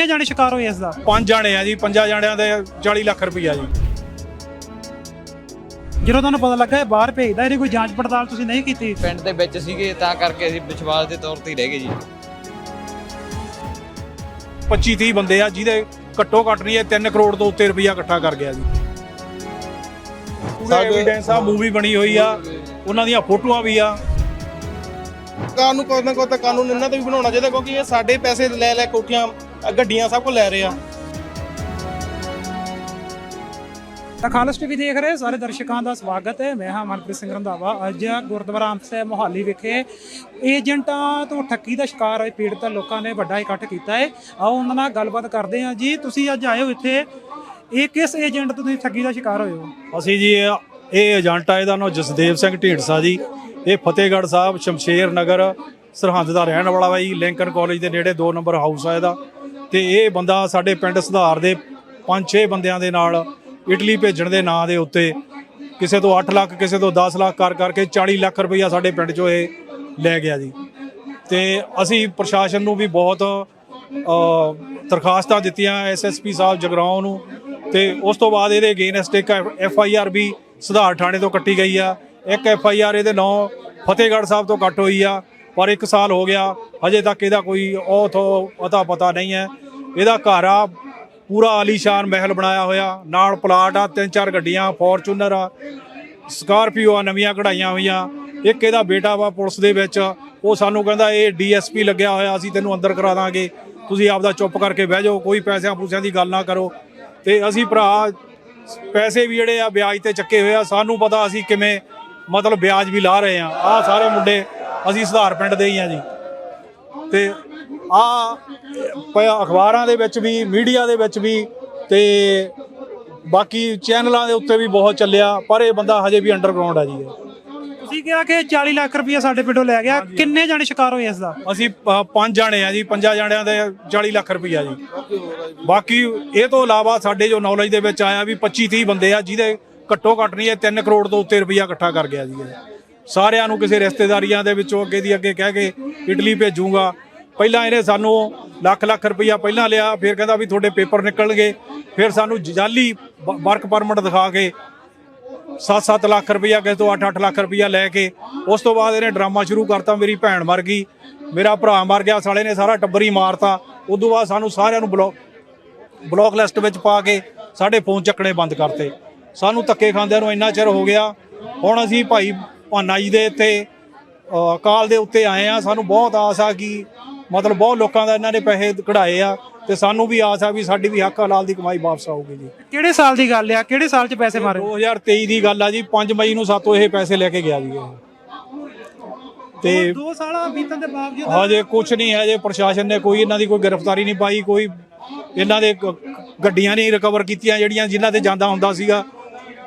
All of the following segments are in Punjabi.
ਕਿੰਨੇ ਜਾਣੇ ਸ਼ਿਕਾਰ ਹੋਏ ਇਸ ਦਾ? ਪੰਜ ਜਾਣੇ ਆ ਜੀ ਪੰਜਾਂ ਜਾਣਿਆਂ ਦੇ 40 ਲੱਖ ਰੁਪਈਆ ਜੀ। ਜਦੋਂ ਤੁਹਾਨੂੰ ਪਤਾ ਲੱਗਾ ਇਹ ਬਾਹਰ ਭੇਜਦਾ ਇਹਦੀ ਕੋਈ ਜਾਂਚ ਪੜਤਾਲ ਤੁਸੀਂ ਨਹੀਂ ਕੀਤੀ? ਪਿੰਡ ਦੇ ਵਿੱਚ ਸੀਗੇ ਤਾਂ ਕਰਕੇ ਅਸੀਂ ਵਿਸ਼ਵਾਸ ਦੇ ਤੌਰ ਤੇ ਹੀ ਰਹਿ ਗਏ ਜੀ। 25 30 ਬੰਦੇ ਆ ਜਿਹਦੇ ਘੱਟੋ ਘੱਟ ਨਹੀਂ ਇਹ 3 ਕਰੋੜ ਤੋਂ ਉੱਤੇ ਰੁਪਈਆ ਇਕੱਠਾ ਕਰ ਗਿਆ ਜੀ। ਸਾਡੇ ਐਵੀਡੈਂਸ ਆ ਮੂਵੀ ਬਣੀ ਹੋਈ ਆ ਉਹਨਾਂ ਦੀਆਂ ਫੋਟੋਆਂ ਵੀ ਆ। ਕਾਨੂੰਨ ਕੋਈ ਨਾ ਕੋਈ ਤਾਂ ਕਾਨੂੰਨ ਇਹਨਾਂ ਤੇ ਵੀ ਬਣਾਉਣਾ ਚਾਹੀਦਾ ਕਿਉਂਕਿ ਇਹ ਸਾਡੇ ਪੈਸੇ ਲੈ ਲੈ ਕੋਠੀਆਂ ਅ, ਗੱਡੀਆਂ ਸਭ ਕੁਝ ਲੈ ਰਹੇ ਆ। ਤਾਂ ਖਾਲਸ ਟੀਵੀ ਦੇਖ ਰਹੇ ਸਾਰੇ ਦਰਸ਼ਕਾਂ ਦਾ ਸਵਾਗਤ ਹੈ। ਮੈਂ ਹਾਂ ਮਨਪ੍ਰੀਤ ਸਿੰਘ ਰੰਧਾਵਾ। ਅੱਜ ਗੁਰਦੁਆਰਾ ਅੰਬ ਸਾਹਿਬ ਮੋਹਾਲੀ ਵਿਖੇ ਏਜੰਟਾਂ ਤੋਂ ਠੱਗੀ ਦਾ ਸ਼ਿਕਾਰ ਹੋਏ ਪੀੜਤ ਲੋਕਾਂ ਨੇ ਵੱਡਾ ਇਕੱਠ ਕੀਤਾ ਹੈ। ਆਓ ਉਹਨਾਂ ਨਾਲ ਗੱਲਬਾਤ ਕਰਦੇ ਹਾਂ ਜੀ। ਤੁਸੀਂ ਅੱਜ ਆਏ ਹੋ ਇੱਥੇ। ਇਹ ਕਿਸ ਏਜੰਟ ਤੋਂ ਤੁਸੀਂ ਠੱਗੀ ਦਾ ਸ਼ਿਕਾਰ ਹੋਏ ਹੋ? ਅਸੀਂ ਜੀ ਇਹ ਇਹ ਏਜੰਟ ਆ ਇਹਦਾ ਨਾਮ ਜਸਦੇਵ ਸਿੰਘ ਢੀਂਡਸਾ ਜੀ। ਇਹ ਫਤਿਹਗੜ੍ਹ ਸਾਹਿਬ ਸ਼ਮਸ਼ੇਰ ਨਗਰ ਸਰਹੰਦ ਦਾ ਰਹਿਣ ਵਾਲਾ ਵਾ ਜੀ। ਲਿੰਕਨ ਕਾਲਜ ਦੇ ਨੇੜੇ 2 ਨੰਬਰ ਹਾਊਸ ਆ ਇਹਦਾ। ਤੇ ਇਹ ਬੰਦਾ ਸਾਡੇ ਪਿੰਡ ਸੁਧਾਰ ਦੇ 5-6 ਬੰਦਿਆਂ ਦੇ ਨਾਲ ਇਟਲੀ ਭੇਜਣ ਦੇ ਨਾਂ ਦੇ ਉੱਤੇ ਕਿਸੇ ਤੋਂ 8 ਲੱਖ, ਕਿਸੇ ਤੋਂ 10 ਲੱਖ ਕਰ ਕਰਕੇ 40 ਲੱਖ ਰੁਪਈਆ ਸਾਡੇ ਪਿੰਡ 'ਚੋਂ ਇਹ ਲੈ ਗਿਆ ਜੀ। ਤੇ ਅਸੀਂ ਪ੍ਰਸ਼ਾਸਨ ਨੂੰ ਵੀ ਬਹੁਤ ਦਰਖਾਸਤਾਂ ਦਿੱਤੀਆਂ ਐਸਐਸਪੀ ਸਾਹਿਬ ਜਗਰਾਉਂ ਨੂੰ ਤੇ ਉਸ ਤੋਂ ਬਾਅਦ ਇਹਦੇ ਅਗੇਨਸਟ ਇੱਕ ਐਫ ਆਈ ਆਰ ਵੀ ਸੁਧਾਰ ਥਾਣੇ ਤੋਂ ਕੱਟੀ ਗਈ ਆ। ਇੱਕ ਐਫ ਆਈ ਆਰ ਇਹਦੇ ਨਾਂ ਫਤਿਹਗੜ੍ਹ ਸਾਹਿਬ ਤੋਂ ਕੱਟ ਹੋਈ ਆ। ਪਰ 1 ਸਾਲ ਹੋ ਗਿਆ, ਹਜੇ ਤੱਕ ਇਹਦਾ ਕੋਈ ਉਹ ਤੋਂ ਪਤਾ ਪਤਾ ਨਹੀਂ ਹੈ। ਇਹਦਾ ਘਰ ਆ, ਪੂਰਾ ਆਲੀਸ਼ਾਨ ਮਹਿਲ ਬਣਾਇਆ ਹੋਇਆ, ਨਾਲ ਪਲਾਟ ਆ, ਤਿੰਨ ਚਾਰ ਗੱਡੀਆਂ, ਫੋਰਚੂਨਰ ਆ, ਸਕਾਰਪੀਓ ਆ, ਨਵੀਆਂ ਕਢਾਈਆਂ ਹੋਈਆਂ। ਇੱਕ ਇਹਦਾ ਬੇਟਾ ਵਾ ਪੁਲਿਸ ਦੇ ਵਿੱਚ, ਉਹ ਸਾਨੂੰ ਕਹਿੰਦਾ ਇਹ ਡੀਐਸਪੀ ਲੱਗਿਆ ਹੋਇਆ, ਅਸੀਂ ਤੈਨੂੰ ਅੰਦਰ ਕਰਾ ਦਾਂਗੇ। ਤੁਸੀਂ ਆਪਦਾ ਚੁੱਪ ਕਰਕੇ ਬਹਿ ਜਾਓ, ਕੋਈ ਪੈਸਿਆਂ ਪੂਸਿਆਂ ਦੀ ਗੱਲ ਨਾ ਕਰੋ। ਤੇ ਅਸੀਂ ਭਰਾ, ਪੈਸੇ ਵੀ ਜਿਹੜੇ ਆ, ਵਿਆਜ ਤੇ ਚੱਕੇ ਹੋਏ ਆ। ਸਾਨੂੰ ਪਤਾ ਅਸੀਂ ਕਿਵੇਂ ਮਤਲਬ ਵਿਆਜ ਵੀ ਲਾ ਰਹੇ ਆ। ਆ ਸਾਰੇ ਮੁੰਡੇ ਅਸੀਂ ਸੁਧਾਰ ਪਿੰਡ ਦੇ ਹੀ ਆ ਜੀ। ਤੇ ਆ ਅਖਬਾਰਾਂ ਦੇ ਵਿੱਚ ਵੀ ਮੀਡੀਆ ਦੇ ਵਿੱਚ ਵੀ ਤੇ ਬਾਕੀ ਚੈਨਲਾਂ ਦੇ ਉੱਤੇ ਵੀ ਬਹੁਤ ਚੱਲਿਆ ਪਰ ਇਹ ਬੰਦਾ ਹਜੇ ਵੀ ਅੰਡਰਗਰਾਉਂਡ ਆ ਜੀ। ਤੁਸੀਂ ਕਿਹਾ ਕਿ 40 ਲੱਖ ਰੁਪਏ ਸਾਡੇ ਪਿੰਡੋਂ ਲੈ ਗਿਆ। ਕਿੰਨੇ ਜਾਣੇ ਸ਼ਿਕਾਰ ਹੋਏ ਇਸ ਦਾ? ਅਸੀਂ ਪੰਜ ਜਾਣੇ ਆ ਜੀ ਪੰਜਾਂ ਜਾਣਿਆਂ ਦੇ 40 ਲੱਖ ਰੁਪਈਆ ਜੀ। ਬਾਕੀ ਇਹ ਤੋਂ ਇਲਾਵਾ ਸਾਡੇ ਜੋ ਨੌਲੇਜ ਦੇ ਵਿੱਚ ਆਇਆ ਵੀ 25 30 ਬੰਦੇ ਆ ਜਿਹਦੇ ਘੱਟੋ ਘੱਟ ਨਹੀਂ ਇਹ 3 ਕਰੋੜ ਤੋਂ ਉੱਤੇ ਰੁਪਈਆ ਇਕੱਠਾ ਕਰ ਗਿਆ ਜੀ। ਸਾਰਿਆਂ ਨੂੰ ਕਿਸੇ ਰਿਸ਼ਤੇਦਾਰੀਆਂ ਦੇ ਵਿੱਚੋਂ ਅੱਗੇ ਦੀ ਅੱਗੇ ਕਹਿ ਕੇ ਇਟਲੀ ਭੇਜੂਗਾ। ਪਹਿਲਾਂ ਇਹਨੇ ਸਾਨੂੰ ਲੱਖ ਲੱਖ ਰੁਪਈਆ ਪਹਿਲਾਂ ਲਿਆ, ਫਿਰ ਕਹਿੰਦਾ ਵੀ ਤੁਹਾਡੇ ਪੇਪਰ ਨਿਕਲਣਗੇ, ਫਿਰ ਸਾਨੂੰ ਜਾਲੀ ਵਰਕ ਪਰਮਿਟ ਦਿਖਾ ਕੇ 7-7 ਲੱਖ ਰੁਪਈਆ, ਕਿਸੇ ਤੋਂ 8-8 ਲੱਖ ਰੁਪਈਆ ਲੈ ਕੇ, ਉਸ ਤੋਂ ਬਾਅਦ ਇਹਨੇ ਡਰਾਮਾ ਸ਼ੁਰੂ ਕਰਤਾ, ਮੇਰੀ ਭੈਣ ਮਰ ਗਈ, ਮੇਰਾ ਭਰਾ ਮਰ ਗਿਆ, ਸਾਲੇ ਨੇ ਸਾਰਾ ਟੱਬਰ ਹੀ ਮਾਰਤਾ, ਉਦੋਂ ਬਾਅਦ ਸਾਨੂੰ ਸਾਰਿਆਂ ਨੂੰ ਬਲੌਕ ਬਲੌਕ ਲਿਸਟ ਵਿੱਚ ਪਾ ਕੇ ਸਾਡੇ ਫੋਨ ਚੱਕਣੇ ਬੰਦ ਕਰਤੇ। ਸਾਨੂੰ ਧੱਕੇ ਖਾਂਦਿਆਂ ਨੂੰ ਇੰਨਾ ਚਿਰ ਹੋ ਗਿਆ, ਹੁਣ ਅਸੀਂ ਭਾਈ ਭਾਨਾ ਜੀ ਦੇ ਇੱਥੇ ਅ, ਕਾਲ ਦੇ ਉੱਤੇ ਆਏ ਆ। ਸਾਨੂੰ ਬਹੁਤ ਆਸ ਆ ਕਿ ਮਤਲਬ ਬਹੁਤ ਲੋਕਾਂ ਦਾ ਇਹਨਾਂ ਨੇ ਪੈਸੇ ਕਢਾਏ ਆ ਤੇ ਸਾਨੂੰ ਵੀ ਆਸ ਆ ਵੀ ਸਾਡੀ ਵੀ ਹੱਕ ਹਲਾਲ ਦੀ ਕਮਾਈ ਵਾਪਸ ਆਊਗੀ ਜੀ। ਕਿਹੜੇ ਸਾਲ ਦੀ ਗੱਲ ਆ? ਕਿਹੜੇ ਸਾਲ 'ਚ ਪੈਸੇ ਮਾਰੇ? 2023 ਦੀ ਗੱਲ ਆ ਜੀ। 5 ਮਈ ਨੂੰ ਸਾਤੋਂ ਇਹ ਪੈਸੇ ਲੈ ਕੇ ਗਿਆ ਜੀ ਇਹ। ਤੇ 2 ਸਾਲ ਬੀਤਣ ਦੇ ਬਾਵਜੂਦ ਹਜੇ ਕੁਝ ਨਹੀਂ ਹੈ ਜੇ ਪ੍ਰਸ਼ਾਸਨ ਨੇ ਕੋਈ ਇਹਨਾਂ ਦੀ ਕੋਈ ਗ੍ਰਿਫਤਾਰੀ ਨਹੀਂ ਪਾਈ ਕੋਈ ਇਹਨਾਂ ਦੇ ਗੱਡੀਆਂ ਨਹੀਂ ਰਿਕਵਰ ਕੀਤੀਆਂ ਜਿਹੜੀਆਂ ਜਿਨ੍ਹਾਂ ਤੇ ਜਾਂਦਾ ਹੁੰਦਾ ਸੀਗਾ।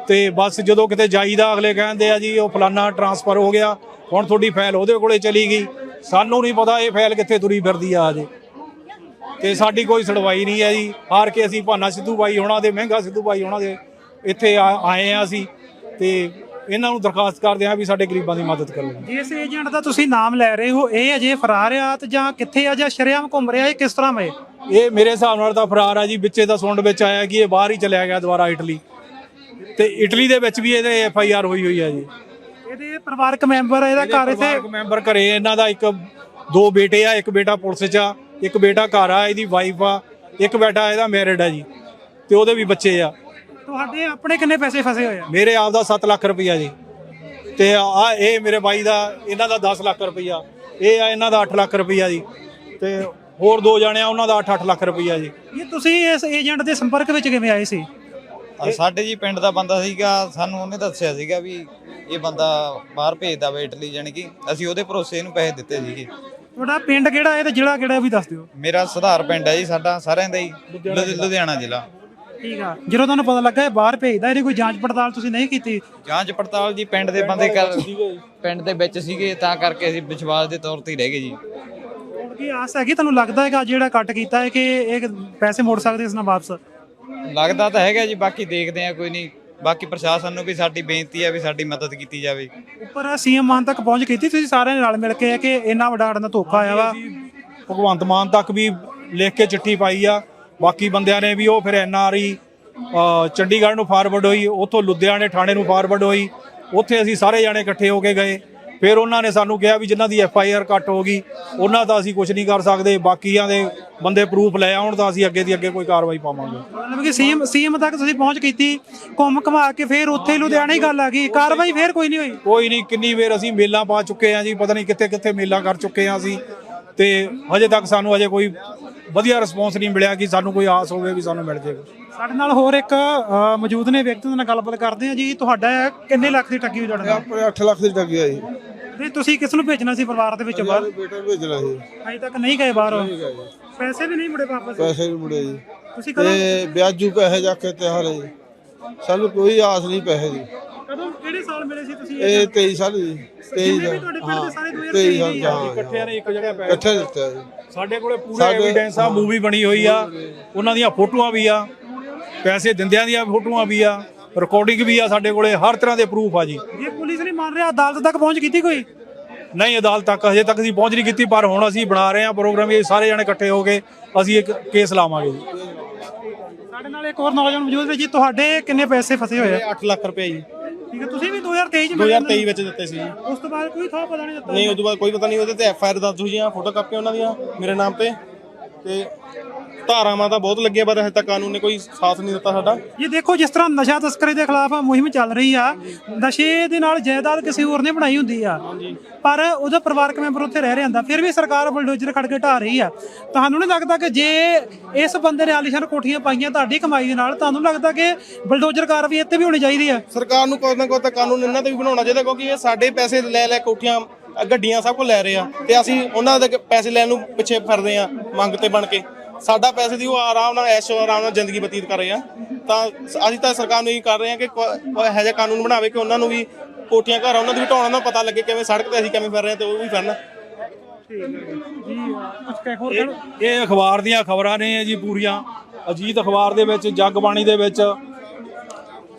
ਤੇ ਬਸ ਜਦੋਂ ਕਿਤੇ ਜਾਈਦਾ ਅਗਲੇ ਕਹਿੰਦੇ ਆ ਜੀ ਉਹ ਫਲਾਨਾ ਟਰਾਂਸਫਰ ਹੋ ਗਿਆ ਹੁਣ ਤੁਹਾਡੀ ਫਾਈਲ ਉਹਦੇ ਕੋਲੇ ਚਲੀ ਗਈ। ਸਾਨੂੰ ਨਹੀਂ ਪਤਾ ਇਹ ਫਾਈਲ ਕਿੱਥੇ ਤੁਰੀ ਫਿਰਦੀ ਆ ਅਜੇ। ਤੇ ਸਾਡੀ ਕੋਈ ਸੁਣਵਾਈ ਨਹੀਂ ਹੈ ਜੀ। ਹਾਰ ਕੇ ਅਸੀਂ ਭਾਨਾ ਸਿੱਧੂ ਬਾਈ ਹੋਣਾ ਦੇ ਮਹਿੰਗਾ ਸਿੱਧੂ ਬਾਈ ਹੋਣਾ ਦੇ ਇੱਥੇ ਆਏ ਆ ਅਸੀਂ। ਤੇ ਇਹਨਾਂ ਨੂੰ ਦਰਖਾਸਤ ਕਰਦੇ ਆ ਵੀ ਸਾਡੇ ਗਰੀਬਾਂ ਦੀ ਮਦਦ ਕਰੋ। ਜਿਸ ਏਜੰਟ ਦਾ ਤੁਸੀਂ ਨਾਮ ਲੈ ਰਹੇ ਹੋ ਇਹ ਅਜੇ ਫਰਾਰ ਆ ਤੇ ਜਾਂ ਕਿੱਥੇ ਆ ਜਾਂ ਸ਼ਰੇਆਮ ਘੁੰਮ ਰਿਹਾ ਇਹ ਕਿਸ ਤਰ੍ਹਾਂ ਵੇ? ਇਹ ਮੇਰੇ ਹਿਸਾਬ ਨਾਲ ਤਾਂ ਫਰਾਰ ਆ ਜੀ। ਵਿੱਚੇ ਦਾ ਸੁਣਨ ਵਿੱਚ ਆਇਆ ਕਿ ਇਹ ਬਾਹਰ ਹੀ ਚਲਿਆ ਗਿਆ ਦੁਬਾਰਾ ਇਟਲੀ ਤੇ ਇਟਲੀ ਦੇ ਵਿੱਚ ਵੀ ਇਹਦੇ ਐਫ ਆਈ ਆਰ ਹੋਈ ਹੋਈ ਆ ਜੀ। ਇਹਦੇ ਪਰਿਵਾਰਕ ਮੈਂਬਰ ਇਹਦਾ ਘਰ ਇੱਥੇ ਪਰਿਵਾਰਕ ਮੈਂਬਰ ਘਰੇ ਇਹਨਾਂ ਦਾ ਇੱਕ ਦੋ ਬੇਟੇ ਆ ਇੱਕ ਬੇਟਾ ਪੁਲਿਸ 'ਚ ਆ ਇੱਕ ਬੇਟਾ ਘਰ ਆ ਇਹਦੀ ਵਾਈਫ ਆ ਇੱਕ ਬੇਟਾ ਇਹਦਾ ਮੈਰਿਡ ਆ ਜੀ। ਤੇ ਉਹਦੇ ਵੀ ਬੱਚੇ ਆ। ਤੁਹਾਡੇ ਆਪਣੇ ਕਿੰਨੇ ਪੈਸੇ ਫਸੇ ਹੋਏ ਆ? ਮੇਰੇ ਆਪ ਦਾ 7 ਲੱਖ ਰੁਪਈਆ ਜੀ। ਤੇ ਆ ਇਹ ਮੇਰੇ ਬਾਈ ਦਾ ਇਹਨਾਂ ਦਾ 10 ਲੱਖ ਰੁਪਈਆ। ਇਹ ਆ ਇਹਨਾਂ ਦਾ 8 ਲੱਖ ਰੁਪਈਆ ਜੀ। ਤੇ ਹੋਰ ਦੋ ਜਣੇ ਆ ਉਹਨਾਂ ਦਾ 8-8 ਲੱਖ ਰੁਪਈਆ ਜੀ। ਇਹ ਤੁਸੀਂ ਇਸ ਏਜੰਟ ਦੇ ਸੰਪਰਕ ਵਿੱਚ ਕਿਵੇਂ ਆਏ ਸੀ? ਸਾਡੇ ਜੀ ਪਿੰਡ ਦਾ ਬੰਦਾ ਸੀਗਾ ਸਾਨੂੰ ਉਹਨੇ ਦੱਸਿਆ ਸੀਗਾ ਵੀ ਇਹ ਬੰਦਾ ਬਾਹਰ ਭੇਜਦਾ ਵਾ ਇਟਲੀ ਜਾਣੀ ਕਿ ਅਸੀਂ ਉਹਦੇ ਭਰੋਸੇ ਇਹਨੂੰ ਪੈਸੇ ਦਿੱਤੇ ਸੀਗੇ। ਤੁਹਾਡਾ ਪਿੰਡ ਕਿਹੜਾ ਹੈ ਤੇ ਜ਼ਿਲ੍ਹਾ ਕਿਹੜਾ ਵੀ ਦੱਸ ਦਿਓ। ਮੇਰਾ ਸੁਧਾਰ ਪਿੰਡ ਹੈ ਜੀ ਸਾਡਾ ਸਾਰਿਆਂ ਦਾ ਹੀ ਲੁਧਿ- ਲੁਧਿਆਣਾ ਜ਼ਿਲ੍ਹਾ। ਠੀਕ ਆ। ਜਦੋਂ ਤੁਹਾਨੂੰ ਪਤਾ ਲੱਗਾ ਇਹ ਬਾਹਰ ਭੇਜਦਾ ਇਹਦੀ ਕੋਈ ਜਾਂਚ ਪੜਤਾਲ ਤੁਸੀਂ ਨਹੀਂ ਕੀਤੀ? ਜਾਂਚ ਪੜਤਾਲ ਜੀ ਪਿੰਡ ਦੇ ਬੰਦੇ ਕਰ ਪਿੰਡ ਦੇ ਵਿੱਚ ਸੀਗੇ ਤਾਂ ਕਰਕੇ ਅਸੀਂ ਵਿਸ਼ਵਾਸ ਦੇ ਤੌਰ ਤੇ ਹੀ ਰਹਿ ਗਏ ਜੀ। ਹੁਣ ਕੀ ਆਸ ਹੈਗੀ? ਤੁਹਾਨੂੰ ਲੱਗਦਾ ਹੈਗਾ ਜਿਹੜਾ ਕੱਟ ਕੀਤਾ ਹੈ ਕਿ ਇਹ ਪੈਸੇ ਮੋੜ ਸਕਦੇ ਇਸ ਨਾਲ ਵਾਪਸ? ਲੱਗਦਾ ਤਾਂ ਹੈਗਾ ਜੀ ਬਾਕੀ ਦੇਖਦੇ ਆ ਕੋਈ ਨਹੀਂ। ਬਾਕੀ ਪ੍ਰਸ਼ਾਸਨ ਨੂੰ ਵੀ ਸਾਡੀ ਬੇਨਤੀ ਹੈ ਵੀ ਸਾਡੀ ਮਦਦ ਕੀਤੀ ਜਾਵੇ। ਉੱਪਰ ਸੀਐਮ ਮਾਨ ਤੱਕ ਪਹੁੰਚ ਕੀਤੀ ਤੁਸੀਂ ਸਾਰਿਆਂ ਨੇ ਨਾਲ ਮਿਲ ਕੇ ਕਿ ਇੰਨਾ ਵੱਡਾ ਸਾਡਾ ਨਾਲ ਧੋਖਾ ਆਇਆ ਵਾ? ਭਗਵੰਤ ਮਾਨ ਤੱਕ ਵੀ ਲਿਖ ਕੇ ਚਿੱਠੀ ਪਾਈ ਆ। ਬਾਕੀ ਬੰਦਿਆਂ ਨੇ ਵੀ ਉਹ ਫਿਰ ਐਨਆਰਈ ਚੰਡੀਗੜ੍ਹ ਨੂੰ ਫਾਰਵਰਡ ਹੋਈ ਉੱਥੋਂ ਲੁਧਿਆਣੇ ਥਾਣੇ ਨੂੰ ਫਾਰਵਰਡ ਹੋਈ। ਉੱਥੇ ਅਸੀਂ ਸਾਰੇ ਜਾਣੇ ਇਕੱਠੇ ਹੋ ਕੇ ਗਏ। ਫਿਰ ਉਹਨਾਂ ਨੇ ਸਾਨੂੰ ਕਿਹਾ ਵੀ ਜਿਨ੍ਹਾਂ ਦੀ ਐਫ ਆਈ ਆਰ ਕੱਟ ਹੋ ਗਈ ਉਹਨਾਂ ਦਾ ਅਸੀਂ ਕੁਝ ਨਹੀਂ ਕਰ ਸਕਦੇ ਬਾਕੀਆਂ ਦੇ ਬੰਦੇ ਪ੍ਰੂਫ ਲੈ ਆਉਣ ਤਾਂ ਅਸੀਂ ਅੱਗੇ ਦੀ ਅੱਗੇ ਕੋਈ ਕਾਰਵਾਈ ਪਾਵਾਂਗੇ। ਮਤਲਬ ਕਿ ਸੀਐਮ ਸੀਐਮ ਤੱਕ ਤੁਸੀਂ ਪਹੁੰਚ ਕੀਤੀ ਘੁੰਮ ਘਮਾ ਕੇ ਫਿਰ ਉੱਥੇ ਲੁਧਿਆਣੇ ਹੀ ਗੱਲ ਆ ਗਈ ਕਾਰਵਾਈ ਫਿਰ ਕੋਈ ਨਹੀਂ ਹੋਈ? ਕੋਈ ਨਹੀਂ ਕਿੰਨੀ ਵਾਰ ਅਸੀਂ ਮੇਲਾਂ ਪਾ ਚੁੱਕੇ ਆ ਜੀ ਪਤਾ ਨਹੀਂ ਕਿੱਥੇ ਕਿੱਥੇ ਮੇਲਾਂ ਕਰ ਚੁੱਕੇ ਆ ਅਸੀਂ ਤੇ ਹਜੇ ਤੱਕ ਸਾਨੂੰ ਅਜੇ ਕੋਈ ਵਧੀਆ ਰਿਸਪੌਂਸ ਨਹੀਂ ਮਿਲਿਆ ਕਿ ਸਾਨੂੰ ਕੋਈ ਆਸ ਹੋਵੇ ਵੀ ਸਾਨੂੰ ਮਿਲ ਜਾਏਗਾ ਸਾਡੇ ਨਾਲ ਹੋਰ ਇੱਕ ਅ, ਮੌਜੂਦ ਨੇ ਵਿਅਕਤੀ ਨਾਲ ਗੱਲਬਾਤ ਕਰਦੇ ਆ ਜੀ। ਤੁਹਾਡਾ ਕਿੰਨੇ ਲੱਖ ਦੀ ਠੱਗੀ ਹੋਈ ਤੁਹਾਡੇ ਨਾਲ? ਆਪਣੇ 8 ਲੱਖ ਦੀ ਠੱਗੀ ਆਈ ਤੇ ਤੁਸੀਂ ਕਿਸ ਨੂੰ ਭੇਜਣਾ ਸੀ ਪਰਿਵਾਰ ਦੇ ਵਿੱਚ ਬਾਹਰ? ਬੇਟਾ ਨੂੰ ਭੇਜਣਾ ਸੀ। ਅਜੇ ਤੱਕ ਨਹੀਂ ਗਏ ਬਾਹਰ? ਪੈਸੇ ਵੀ ਨਹੀਂ ਮੁੜੇ ਵਾਪਸ? ਪੈਸੇ ਵੀ ਮੁੜੇ ਜੀ। ਤੁਸੀਂ ਕਦੋਂ ਤੇ ਵਿਆਜੂ ਪੈਸੇ ਜਾ ਕੇ ਤੇ ਹਾਰੇ ਜੀ। ਸਾਨੂੰ ਕੋਈ ਆਸ ਨਹੀਂ ਪੈਸੇ ਦੀ। ਕਦੋਂ ਕਿਹੜੇ ਸਾਲ ਮਿਲੇ ਸੀ ਤੁਸੀਂ ਇਹ 23 ਸਾਲ ਜੀ 23 ਜਿੰਨੇ ਦਾ ਵੀ ਤੁਹਾਡੇ ਪਿੰਡ ਦੇ ਸਾਰੇ 23 2023 ਸਾਲ ਇਕੱਠਿਆਂ ਨੇ ਇੱਕ ਜਗ੍ਹਾ ਪੈ ਇਕੱਠੇ ਦਿੱਤਾ ਜੀ। ਸਾਡੇ ਕੋਲੇ ਪੂਰੇ ਸਾਡੇ- ਐਵੀਡੈਂਸ ਆ ਮੂਵੀ ਬਣੀ ਹੋਈ ਆ। ਉਹਨਾਂ ਦੀਆਂ ਫੋਟੋਆਂ ਵੀ ਆ। ਪੈਸੇ ਦਿੰਦਿਆਂ ਦੀਆਂ ਫੋਟੋਆਂ ਵੀ ਆ। ਰਿਕਾਰਡਿੰਗ ਵੀ ਆ ਸਾਡੇ ਕੋਲੇ ਹਰ ਤਰ੍ਹਾਂ ਦੇ ਪ੍ਰੂਫ ਆ ਜੀ। ਜੇ ਪੁਲਿਸ ਨਹੀਂ ਮੰਨ ਰਿਹਾ ਅਦਾਲਤ ਤੱਕ ਪਹੁੰਚ ਕੀਤੀ ਕੋਈ? ਨਹੀਂ ਅਦਾਲਤ ਤੱਕ ਹਜੇ ਤੱਕ ਅਸੀਂ ਪਹੁੰਚ ਨਹੀਂ ਕੀਤੀ ਪਰ ਹੁਣ ਅਸੀਂ ਬਣਾ ਰਹੇ ਹਾਂ ਪ੍ਰੋਗਰਾਮ ਇਹ ਸਾਰੇ ਜਣੇ ਇਕੱਠੇ ਹੋ ਕੇ ਅਸੀਂ ਇੱਕ ਕੇਸ ਲਾਵਾਂਗੇ ਜੀ। ਸਾਡੇ ਨਾਲ ਇੱਕ ਹੋਰ ਨੌਜਵਾਨ ਮੌਜੂਦ ਹੈ ਜੀ ਤੁਹਾਡੇ ਕਿੰਨੇ ਪੈਸੇ ਫਸੇ ਹੋਏ ਆ? 8 ਲੱਖ ਰੁਪਏ ਜੀ। ਠੀਕ ਹੈ ਤੁਸੀਂ ਵੀ 2023 ਚ ਮਿਲੇ 2023 ਵਿੱਚ ਦਿੱਤੇ ਸੀ ਜੀ। ਉਸ ਤੋਂ ਬਾਅਦ ਕੋਈ ਥਾਂ ਪਤਾ ਨਹੀਂ ਦਿੱਤਾ ਨਹੀਂ ਉਦੋਂ ਬਾਅਦ ਕੋਈ ਪਤਾ ਨਹੀਂ ਉਹਦੇ ਤੇ ਐਫ ਆਈ ਆਰ ਦਰਜ ਹੋਈਆਂ ਫੋਟੋ ਕਾਪੀਆਂ ਉਹਨਾਂ ਦੀਆਂ ਮੇਰੇ ਨਾਮ ਤੇ। ਤੇ ਧਾਰਾਵਾਂ ਤਾਂ ਬਹੁਤ ਲੱਗੀਆਂ ਪਰ ਹਜੇ ਤੱਕ ਕਾਨੂੰਨ ਨੇ ਕੋਈ ਸਾਥ ਨਹੀਂ ਦਿੱਤਾ ਸਾਡਾ। ਇਹ ਦੇਖੋ ਜਿਸ ਤਰ੍ਹਾਂ ਨਸ਼ਾ ਤਸਕਰੀ ਦੇ ਖਿਲਾਫ ਮੁਹਿੰਮ ਚੱਲ ਰਹੀ ਆ ਨਸ਼ੇ ਦੇ ਨਾਲ ਜਾਇਦਾਦ ਕਿਸੇ ਹੋਰ ਨੇ ਬਣਾਈ ਹੁੰਦੀ ਆ। ਪਰ ਉਹਦਾ ਪਰਿਵਾਰਕ ਮੈਂਬਰ ਉੱਥੇ ਰਹਿ ਰਿਹਾ ਹੁੰਦਾ ਫਿਰ ਵੀ ਸਰਕਾਰ ਬਲਡੋਜ਼ਰ ਖੜ ਕੇ ਢਾ ਰਹੀ ਆ। ਤੁਹਾਨੂੰ ਨਹੀਂ ਲੱਗਦਾ ਕਿ ਜੇ ਇਸ ਬੰਦੇ ਨੇ ਆਲੀਸ਼ਾਨ ਕੋਠੀਆਂ ਪਾਈਆਂ ਤੁਹਾਡੀ ਕਮਾਈ ਦੇ ਨਾਲ ਤੁਹਾਨੂੰ ਲੱਗਦਾ ਕਿ ਬਲਡੋਜ਼ਰ ਕਾਰਵਾਈ ਇੱਥੇ ਵੀ ਹੋਣੀ ਚਾਹੀਦੀ ਆ? ਸਰਕਾਰ ਨੂੰ ਕੋਈ ਨਾ ਕੋਈ ਤਾਂ ਕਾਨੂੰਨ ਇਹਨਾਂ ਤੇ ਵੀ ਬਣਾਉਣਾ ਚਾਹੀਦਾ ਕਿਉਂਕਿ ਇਹ ਸਾਡੇ ਪੈਸੇ ਲੈ ਲੈ ਕੋਠੀਆਂ ਗੱਡੀਆਂ ਸਭ ਕੁਝ ਲੈ ਰਹੇ ਆ। ਤੇ ਅਸੀਂ ਉਹਨਾਂ ਦੇ ਪੈਸੇ ਲੈਣ ਨੂੰ ਪਿੱਛੇ ਫਿਰਦੇ ਆ ਮੰਗ ਤੇ ਬਣ ਕੇ। ਸਾਡਾ ਪੈਸੇ ਦੀ ਉਹ ਆਰਾਮ ਨਾਲ, ਐਸ਼ੋ ਆਰਾਮ ਨਾਲ ਜ਼ਿੰਦਗੀ ਬਤੀਤ ਕਰ ਰਹੇ ਆ। ਤਾਂ ਅਸੀਂ ਤਾਂ ਸਰਕਾਰ ਨੂੰ ਇਹ ਕਰ ਰਹੇ ਆ ਕਿ ਕੋਈ ਇਹੋ ਜਿਹਾ ਕਾਨੂੰਨ ਬਣਾਵੇ ਕਿ ਉਹਨਾਂ ਨੂੰ ਵੀ ਕੋਠੀਆਂ ਘਰ ਉਹਨਾਂ ਦੇ ਵੀ ਢਾਉਣਾ ਨਾ ਪਤਾ ਲੱਗੇ ਕਿਵੇਂ ਸੜਕ ਤੇ ਅਸੀਂ ਕਿਵੇਂ ਫਿਰ ਰਹੇ ਆ ਤੇ ਉਹ ਵੀ ਫਿਰਨ ਜੀ ਕੁਝ ਕਹਿ ਹੋਰ ਕਹਿ ਲਓ। ਇਹ ਅਖਬਾਰ ਦੀਆਂ ਖਬਰਾਂ ਨੇ ਜੀ ਪੂਰੀਆਂ। ਅਜੀਤ ਅਖਬਾਰ ਦੇ ਵਿੱਚ ਜਗਬਾਣੀ ਦੇ ਵਿੱਚ,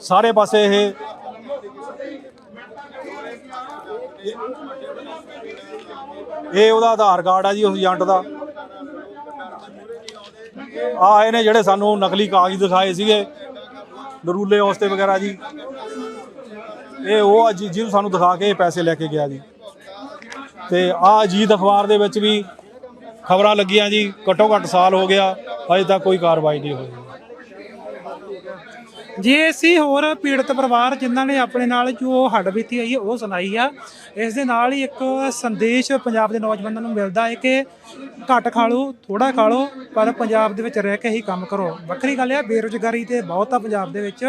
ਸਾਰੇ ਪਾਸੇ ਇਹ। ਇਹ ਉਹਦਾ ਆਧਾਰ ਕਾਰਡ ਆ ਜੀ, ਉਸ ਏਜੰਟ ਦਾ। ਆ ਇਹਨੇ ਜਿਹੜੇ ਸਾਨੂੰ ਨਕਲੀ ਕਾਗਜ਼ ਦਿਖਾਏ ਸੀਗੇ, ਨਰੂਲੇ ਹੌਸਤੇ ਵਗੈਰਾ ਜੀ। ਇਹ ਉਹ ਆ ਜੀ, ਜਿਹਨੂੰ ਸਾਨੂੰ ਦਿਖਾ ਕੇ ਪੈਸੇ ਲੈ ਕੇ ਗਿਆ ਜੀ। ਤੇ ਆ ਅਜੀਤ ਅਖਬਾਰ ਦੇ ਵਿੱਚ ਵੀ ਖਬਰਾਂ ਲੱਗੀਆਂ ਜੀ, ਘੱਟੋ ਘੱਟ ਸਾਲ ਹੋ ਗਿਆ, ਅਜੇ ਤੱਕ ਕੋਈ ਕਾਰਵਾਈ ਨਹੀਂ ਹੋਈ। ਜੇ ਅਸੀਂ ਹੋਰ ਪੀੜਤ ਪਰਿਵਾਰ ਜਿਨ੍ਹਾਂ ਨੇ ਆਪਣੇ ਨਾਲ ਜੋ ਹੱਡ ਬੀਤੀ ਆਈ ਹੈ, ਉਹ ਸੁਣਾਈ ਆ, ਇਸ ਦੇ ਨਾਲ ਹੀ ਇੱਕ ਸੰਦੇਸ਼ ਪੰਜਾਬ ਦੇ ਨੌਜਵਾਨਾਂ ਨੂੰ ਮਿਲਦਾ ਹੈ ਕਿ ਘੱਟ ਖਾ ਲਓ ਥੋੜਾ ਖਾ ਲਓ, ਪਰ ਪੰਜਾਬ ਦੇ ਵਿੱਚ ਰਹਿ ਕੇ ਹੀ ਕੰਮ ਕਰੋ। ਵੱਖਰੀ ਗੱਲ ਹੈ ਬੇਰੁਜ਼ਗਾਰੀ ਤੇ ਬਹੁਤ ਆ ਪੰਜਾਬ ਦੇ ਵਿੱਚ,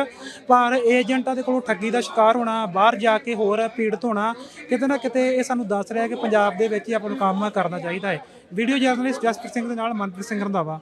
ਪਰ ਏਜੰਟਾਂ ਦੇ ਕੋਲੋਂ ਠੱਗੀ ਦਾ ਸ਼ਿਕਾਰ ਹੋਣਾ, ਬਾਹਰ ਜਾ ਕੇ ਹੋਰ ਪੀੜਤ ਹੋਣਾ, ਕਿਤੇ ਨਾ ਕਿਤੇ ਇਹ ਸਾਨੂੰ ਦੱਸ ਰਿਹਾ ਕਿ ਪੰਜਾਬ ਦੇ ਵਿੱਚ ਹੀ ਆਪਾਂ ਨੂੰ ਕੰਮ ਕਰਨਾ ਚਾਹੀਦਾ ਹੈ। ਵੀਡੀਓ ਜਰਨਲਿਸਟ ਜਸਪ੍ਰੀਤ ਸਿੰਘ ਦੇ ਨਾਲ ਮਨਪ੍ਰੀਤ ਸਿੰਘ ਰੰਧਾਵਾ।